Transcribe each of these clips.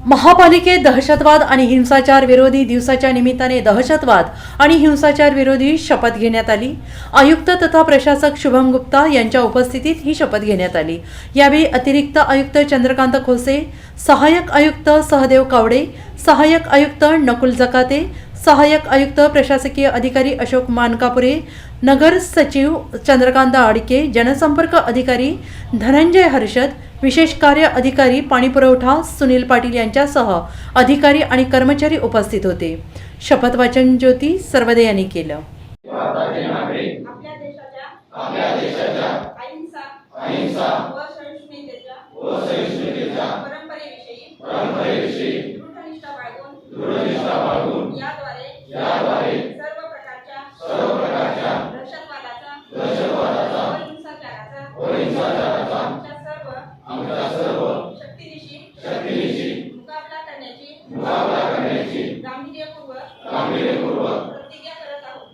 महापालिकेत दहशतवाद आणि हिंसाचार विरोधी दिवसाच्या निमित्ताने दहशतवाद आणि हिंसाचार विरोधी शपथ घेण्यात आली. आयुक्त तथा प्रशासक शुभम गुप्ता यांच्या उपस्थितीत ही शपथ घेण्यात आली. यावेळी अतिरिक्त आयुक्त चंद्रकांत खोसे सहाय्यक आयुक्त सहदेव कावडे सहाय्यक आयुक्त नकुल जकाते सहाय्यक आयुक्त प्रशासकीय अधिकारी अशोक मानकापुरे नगर सचिव चंद्रकांत आडके जनसंपर्क अधिकारी धनंजय हर्षद विशेष कार्य अधिकारी पाणीपुरवठा सुनील पाटील यांच्यासह अधिकारी आणि कर्मचारी उपस्थित होते. शपथ वाचन ज्योती सर्वदे यांनी केलं.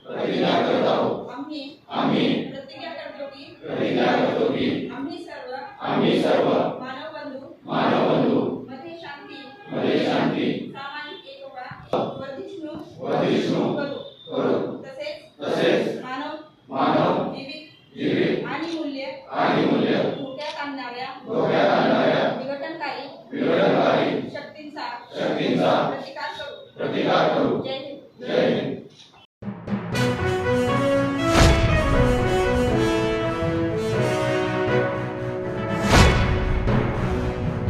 प्रतिज्ञा करत आहोत. आम्ही प्रतिज्ञा करतो की आम्ही सर्व आम्ही सर्व मानव बंधू मानव बंधू मध्ये शांती मध्ये शांती सामाजिक एकोपा वर्धिष्णू वर्धिष्णू करू. करू. तसेच तसेच मानव मानव जीवित जीवित आणि मूल्य आणि मूल्य धोक्यात आणणाऱ्या धोक्यात आणणाऱ्या विघटनकारी विघटनकारी शक्तींचा शक्तींचा Yeah.